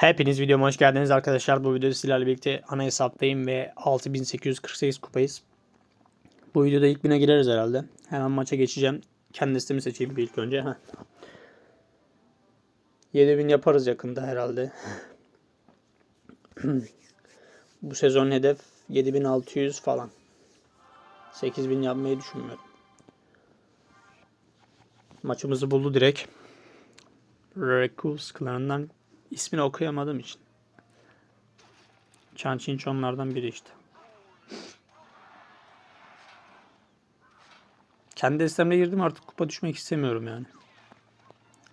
Hepiniz videoma hoş geldiniz arkadaşlar. Bu videoda sizlerle birlikte ana hesaptayım ve 6848 kupayız. Bu videoda ilk bine gireriz herhalde. Hemen maça geçeceğim. Kendi listemi seçeyim bir ilk önce. Heh. 7000 yaparız yakında herhalde. Bu sezon hedef 7600 falan. 8000 yapmayı düşünmüyorum. Maçımızı buldu direkt. Recluse klanından ismini okuyamadığım için. Çançinç onlardan biri işte. Kendi destemle girdim artık kupa düşmek istemiyorum yani.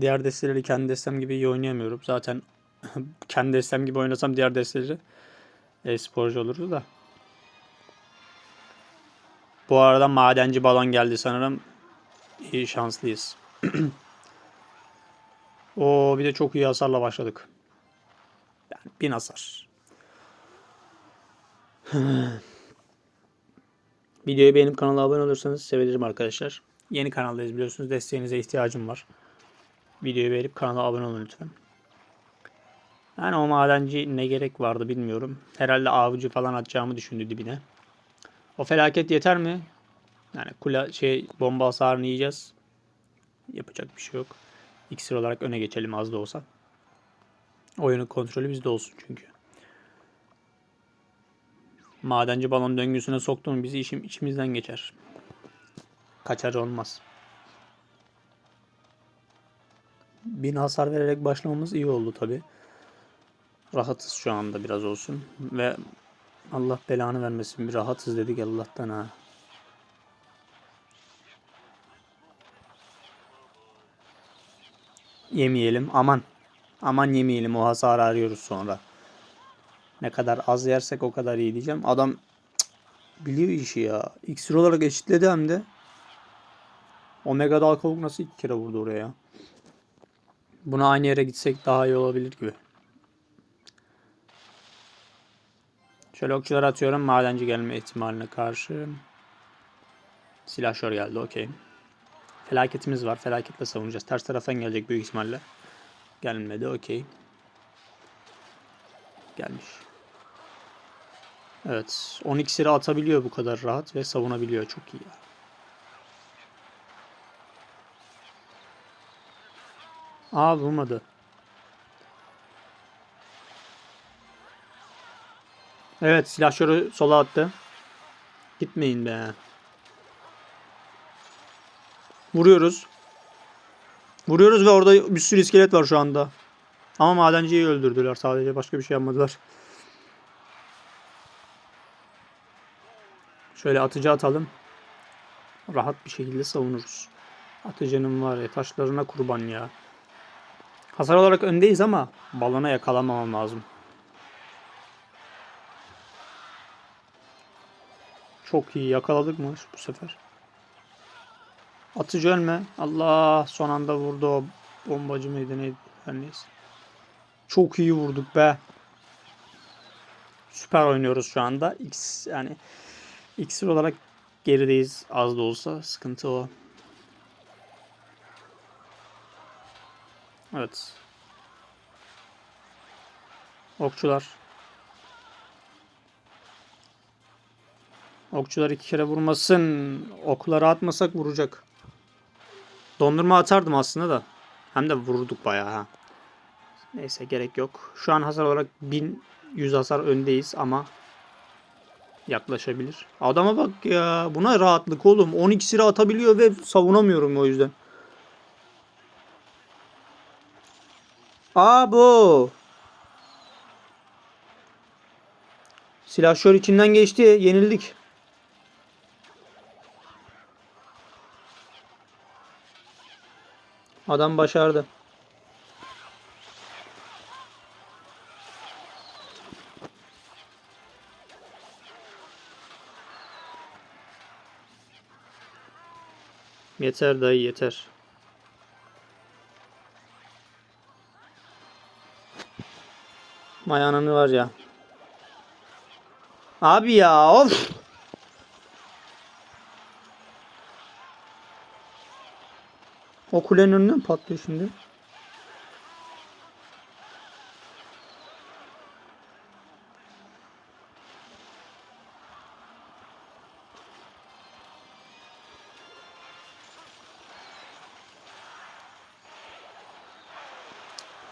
Diğer desteleri kendi destem gibi iyi oynayamıyorum. Zaten kendi destem gibi oynasam diğer desteleri e-sporcu olurdu da. Bu arada madenci balon geldi sanırım. İyi şanslıyız. O bir de çok iyi hasarla başladık. Yani bin hasar. Videoyu beğenip kanala abone olursanız sevinirim arkadaşlar. Yeni kanaldayız biliyorsunuz. Desteğinize ihtiyacım var. Videoyu beğenip kanala abone olun lütfen. Yani o madenci ne gerek vardı bilmiyorum. Herhalde avcı falan atacağımı düşündü dibine. O felaket yeter mi? Yani kula şey bomba hasarını yiyeceğiz. Yapacak bir şey yok. İksir olarak öne geçelim az da olsa. Oyunun kontrolü bizde olsun çünkü. Madenci balon döngüsüne soktuğum bizi işim içimizden geçer. Kaçar olmaz. Bin hasar vererek başlamamız iyi oldu tabi. Rahatız şu anda biraz olsun. Ve Allah belanı vermesin bir rahatız dedik Allah'tan ha. Yemeyelim aman. Aman yemeyelim o hasarı arıyoruz sonra. Ne kadar az yersek o kadar iyi diyeceğim. Adam biliyor işi ya. İksir olarak eşitledi hem de. Omega Dalkovuk nasıl iki kere vurdu oraya? Buna aynı yere gitsek daha iyi olabilir gibi. Şöyle okçular atıyorum. Madenci gelme ihtimaline karşı. Silahşör geldi okey. Felaketimiz var. Felaketle savunacağız. Ters taraftan gelecek büyük ihtimalle. Gelmedi okey. Gelmiş. Evet. 10 iksiri atabiliyor bu kadar rahat ve savunabiliyor. Çok iyi ya. Aa vurmadı. Evet silahşörü sola attı. Gitmeyin be. Vuruyoruz. Vuruyoruz ve orada bir sürü iskelet var şu anda. Ama madenciyi öldürdüler sadece. Başka bir şey yapmadılar. Şöyle atıcı atalım. Rahat bir şekilde savunuruz. Atıcının var ya taşlarına kurban ya. Hasar olarak öndeyiz ama balona yakalamamam lazım. Çok iyi yakaladık mı bu sefer? Atıcı ölme. Allah son anda vurdu o bombacı mıydı neydi her neyse. Çok iyi vurduk be. Süper oynuyoruz şu anda. X yani iksir olarak gerideyiz az da olsa. Sıkıntı o. Evet. Okçular. Okçular iki kere vurmasın. Okları atmasak vuracak. Dondurma atardım aslında da. Hem de vururduk bayağı ha. Neyse gerek yok. Şu an hasar olarak 1100 hasar öndeyiz ama yaklaşabilir. Adama bak ya. Buna rahatlık oğlum. 12 sıra atabiliyor ve savunamıyorum o yüzden. Aa bu. Silahşör içinden geçti. Yenildik. Adam başardı. Yeter dayı yeter. Mayananı var ya. Abi ya of. O kulenin önünden patlıyor şimdi.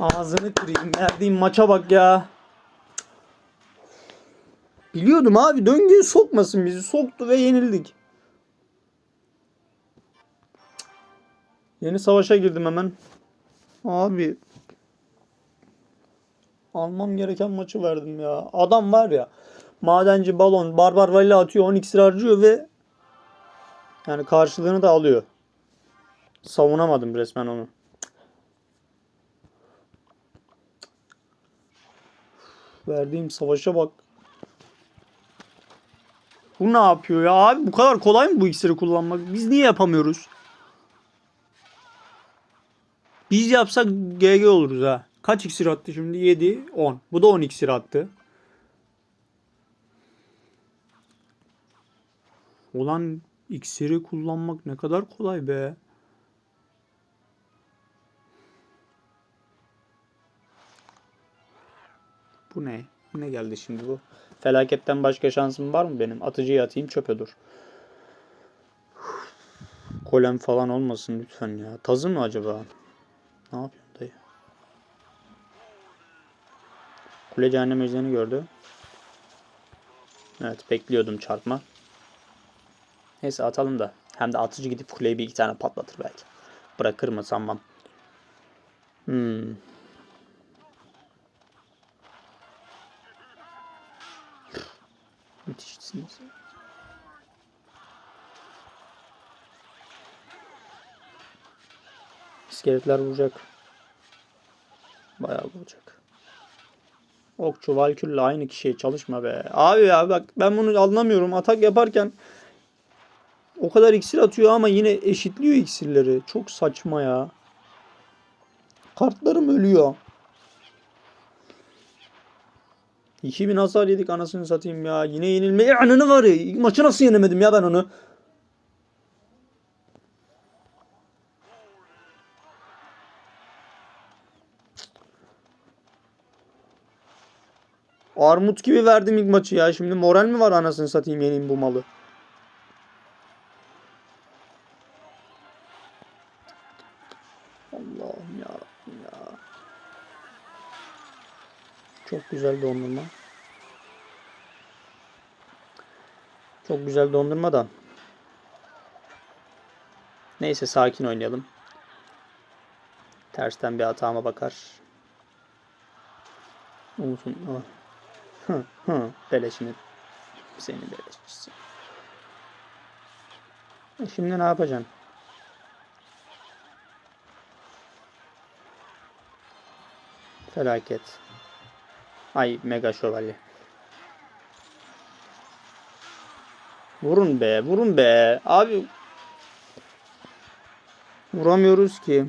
Ağzını kırayım. Verdiğim maça bak ya. Biliyordum abi döngüye sokmasın bizi. Soktu ve yenildik. Yeni savaşa girdim hemen. Abi. Almam gereken maçı verdim ya. Adam var ya. Madenci balon barbar vali atıyor 10 iksir harcıyor ve yani karşılığını da alıyor. Savunamadım resmen onu. Verdiğim savaşa bak. Bu ne yapıyor ya abi? Bu kadar kolay mı bu iksiri kullanmak? Biz niye yapamıyoruz? Biz yapsak GG oluruz ha. Kaç iksir attı şimdi? 7, 10. Bu da 10 iksir attı. Ulan iksiri kullanmak ne kadar kolay be. Bu ne? Ne geldi şimdi bu? Felaketten başka şansım var mı benim? Atıcıyı atayım çöpe dur. Kolem falan olmasın lütfen ya. Tazı mı acaba? Ne yapıyorsun dayı? Kule cehennem ejderini gördü. Evet bekliyordum çarpma. Neyse atalım da. Hem de atıcı gidip kuleyi bir iki tane patlatır belki. Bırakır mı sanmam. Hmm. Müthişsiniz. İskeletler vuracak. Bayağı vuracak. Okçu Valkür'le aynı kişiye çalışma be. Abi ya bak ben bunu anlamıyorum. Atak yaparken o kadar iksir atıyor ama yine eşitliyor iksirleri. Çok saçma ya. Kartlarım ölüyor. 2000 hasar yedik anasını satayım ya. Yine yenilmeye anını var ya. Maçı nasıl yenemedim ya ben onu. Armut gibi verdim ilk maçı ya. Şimdi moral mi var anasını satayım yeneyim bu malı. Allah'ım ya ya. Çok güzel dondurma. Çok güzel dondurma da. Neyse sakin oynayalım. Tersten bir hatama bakar. Olsun. Ah. Hı hı. Beleşini. Seni beleşçisi. E Şimdi ne yapacaksın? Felaket. Ay mega şövalye. Vurun be, vurun be. Abi vuramıyoruz ki.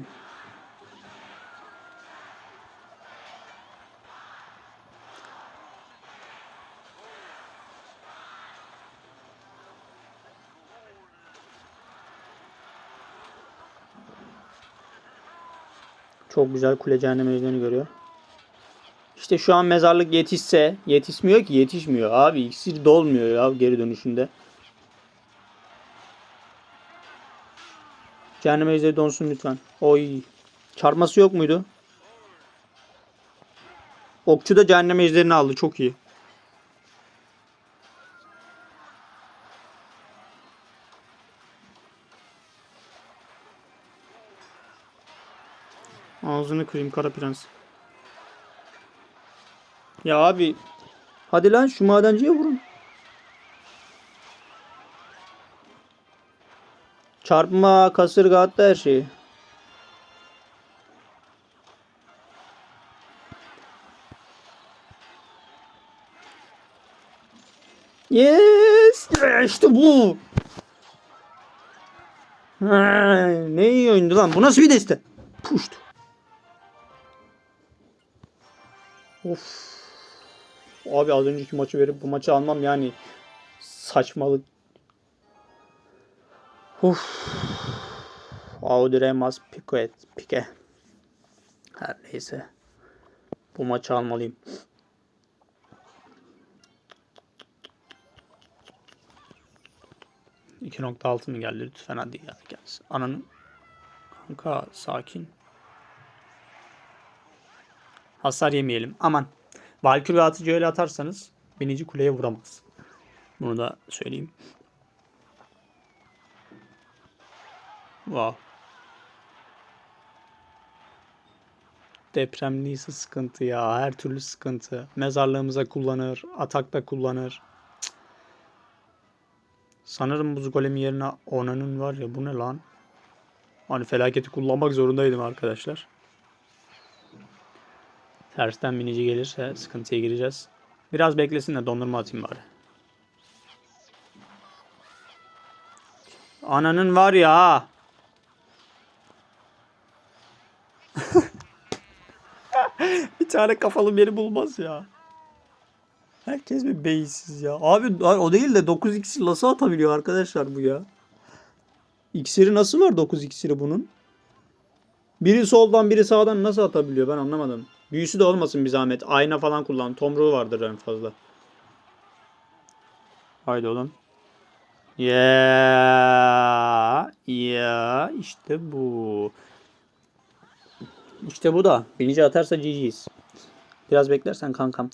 Çok güzel kule cehennem ejderini görüyor. İşte şu an mezarlık yetişse yetişmiyor ki yetişmiyor abi iksir dolmuyor ya geri dönüşünde. Cehennem ejderi donsun lütfen. Oy. Çarpması yok muydu? Okçu da cehennem ejderini aldı çok iyi. Ağzını kırayım kara prens. Ya abi. Hadi lan şu madenciye vurun. Çarpma, kasırga hatta her şeyi. Yes! İşte bu. Ha, ne iyi oyundu lan. Bu nasıl bir deste? Puşt. Of. Abi az önceki maçı verip bu maçı almam yani saçmalık. Uf. Audiremas Piquet. Pike. Her neyse. Bu maçı almalıyım. İki nokta altı mı geldi? Lütfen hadi ya gelsin. Ananın kanka sakin. Hasar yemeyelim. Aman. Valkyrie atıcı öyle atarsanız binici kuleye vuramaz. Bunu da söyleyeyim. Wow. Depremliyse sıkıntı ya. Her türlü sıkıntı. Mezarlığımıza kullanır. Atakta kullanır. Sanırım buz golemi yerine Ona'nın var ya bu ne lan? Hani felaketi kullanmak zorundaydım arkadaşlar. Tersten binici gelirse sıkıntıya gireceğiz. Biraz beklesin de dondurma atayım bari. Ananın var ya. bir tane kafalı beni bulmaz ya. Herkes bir beyinsiz ya. Abi o değil de 9 iksir nasıl atabiliyor arkadaşlar bu ya? İksiri nasıl var 9 iksiri bunun? Biri soldan biri sağdan nasıl atabiliyor ben anlamadım. Büyüsü de olmasın bir zahmet. Ayna falan kullan. Tomruğu vardır en fazla. Haydi oğlum. Ya ya işte bu. İşte bu da. Binici atarsa GG'yiz. Biraz beklersen kankam.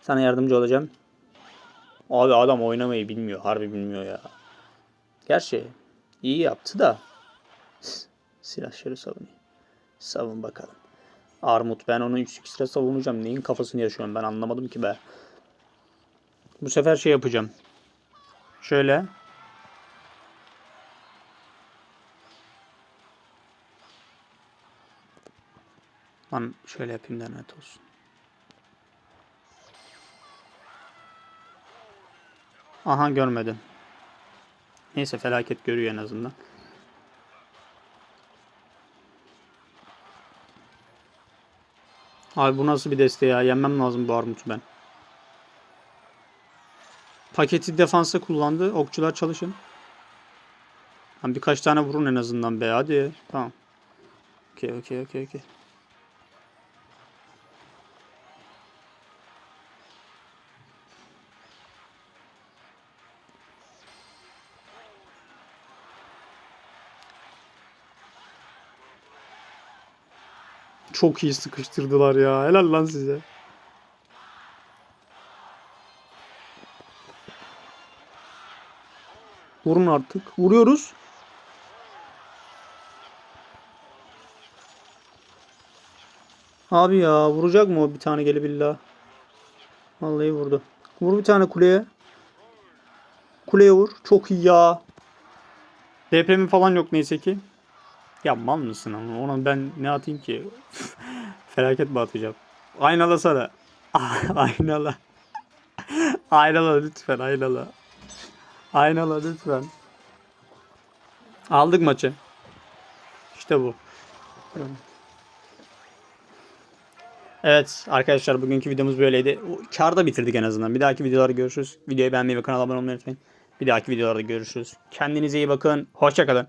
Sana yardımcı olacağım. Abi adam oynamayı bilmiyor. Harbi bilmiyor ya. Gerçi iyi yaptı da. Silahşörü savunuyor. Savun bakalım. Armut ben onu 3 sıra savunacağım. Neyin kafasını yaşıyorum ben anlamadım ki be. Bu sefer şey yapacağım. Şöyle. Lan şöyle yapayım da net olsun. Aha görmedim. Neyse felaket görüyor en azından. Abi bu nasıl bir deste ya? Yenmem lazım bu armutu ben. Paketi defansa kullandı. Okçular çalışın. Lan birkaç tane vurun en azından be hadi. Tamam. Okey okey okey okey. Çok iyi sıkıştırdılar ya. Helal lan size. Vurun artık. Vuruyoruz. Abi ya vuracak mı o bir tane gelip illa? Vallahi vurdu. Vur bir tane kuleye. Kuleye vur. Çok iyi ya. Depremi falan yok neyse ki. Ya mal mısın ama ona ben ne atayım ki? Felaket mi atacağım? Aynalasana. Aynala. Aynala lütfen aynala. Aynala lütfen. Aldık maçı. İşte bu. Evet arkadaşlar bugünkü videomuz böyleydi. Karda bitirdik en azından. Bir dahaki videolarda görüşürüz. Videoyu beğenmeyi ve kanala abone olmayı unutmayın. Bir dahaki videolarda görüşürüz. Kendinize iyi bakın. Hoşçakalın.